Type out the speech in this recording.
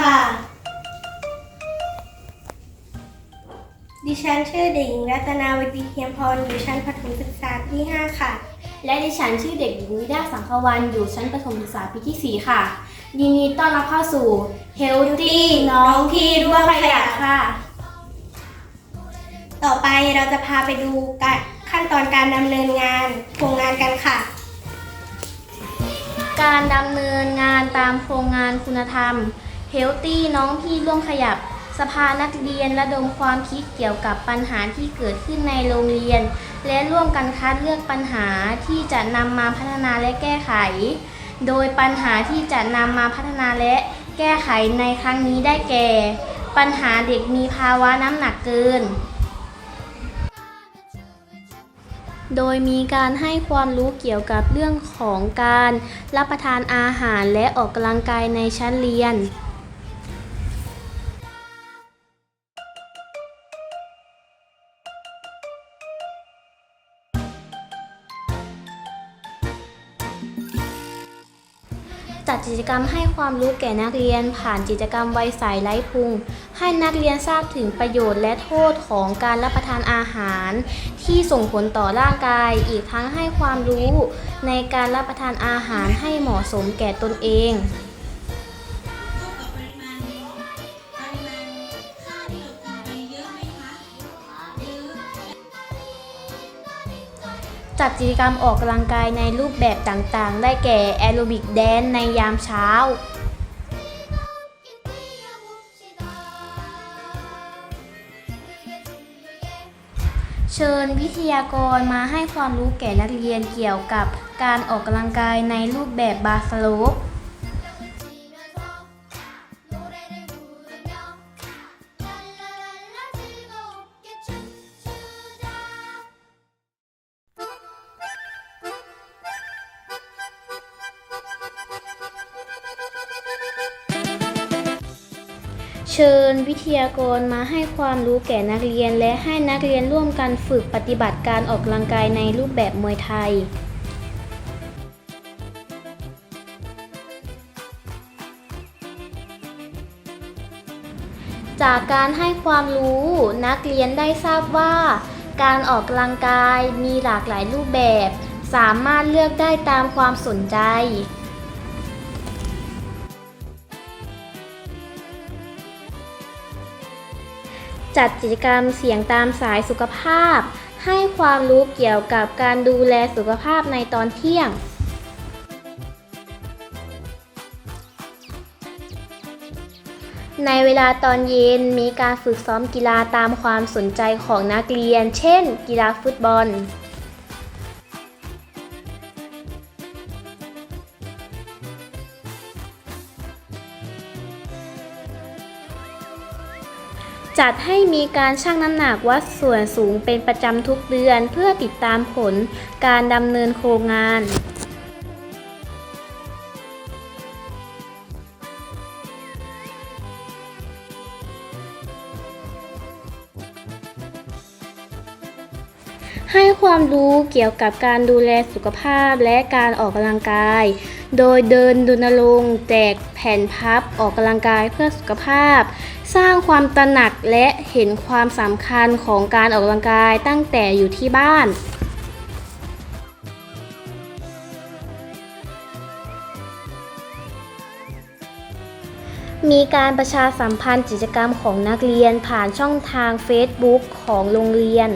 ค่ะ ดิฉันชื่อเด็กหญิงรัตนาวดีเทียมพรอยู่ชั้นประถมศึกษาปีที่ 5 ค่ะ และดิฉันชื่อเด็กหญิงวิดาสังควันอยู่ชั้นประถมศึกษาปีที่ 4 ค่ะ ยินดีต้อนรับเข้าสู่ Healthy น้องที่ร่วมขยะค่ะ ต่อไปเราจะพาไปดูขั้นตอนการดำเนินงานโครงงานกันค่ะการดำเนินงานตามโครงงานคุณธรรม Healthy น้องที่ร่วมขยับ สภานักเรียนระดมความคิดเกี่ยวกับปัญหาที่เกิดขึ้นในโรงเรียน และร่วมกันคัดเลือกปัญหาที่จะนำมาพัฒนาและแก้ไข โดยปัญหาที่จะนำมาพัฒนาและแก้ไขในครั้งนี้ได้แก่ ปัญหาเด็กมีภาวะน้ำหนักเกิน โดยมีการให้ความรู้เกี่ยวกับเรื่องของการรับประทานอาหารและออกกำลังกายในชั้นเรียน จัดกิจกรรมให้ความรู้แก่นักเรียน ผ่านกิจกรรมวัยไร้พุง ให้นักเรียนทราบถึงประโยชน์และโทษของการรับประทานอาหาร ที่ส่งผลต่อร่างกาย อีกทั้งให้ความรู้ในการรับประทานอาหารให้เหมาะสมแก่ตนเอง จัดกิจกรรมออกกำลังกายในรูปแบบต่างๆ ได้แก่แอโรบิกแดนในยามเช้า เชิญวิทยากรมาให้ความรู้แก่นักเรียนเกี่ยวกับการออกกำลังกายในรูปแบบบาสโลป เชิญวิทยากรมาให้ความรู้แก่นักเรียน และให้นักเรียนร่วมกันฝึกปฏิบัติการออกกำลังกายในรูปแบบมวยไทย จากการให้ความรู้นักเรียนได้ทราบว่า การออกกำลังกายมีหลากหลายรูปแบบ สามารถเลือกได้ตามความสนใจ จัดกิจกรรมเสียงตามสายสุขภาพ ให้ความรู้เกี่ยวกับการดูแลสุขภาพในตอนเที่ยง ในเวลาตอนเย็นมีการฝึกซ้อมกีฬาตามความสนใจของนักเรียน เช่น กีฬาฟุตบอล จัดให้มีการชั่งน้ำหนักวัดส่วนสูงเป็นประจำทุกเดือนเพื่อติดตามผลการดำเนินโครงงานให้ความรู้เกี่ยวกับการดูแลสุขภาพและการออกกำลังกาย โดยเดินดุนรงค์แจกแผ่นพับออกกำลังกายเพื่อสุขภาพ สร้างความตระหนักและเห็นความสำคัญของการออกกำลังกายตั้งแต่อยู่ที่บ้านมีการประชาสัมพันธ์กิจกรรมของนักเรียนผ่านช่องทาง Facebook ของโรงเรียน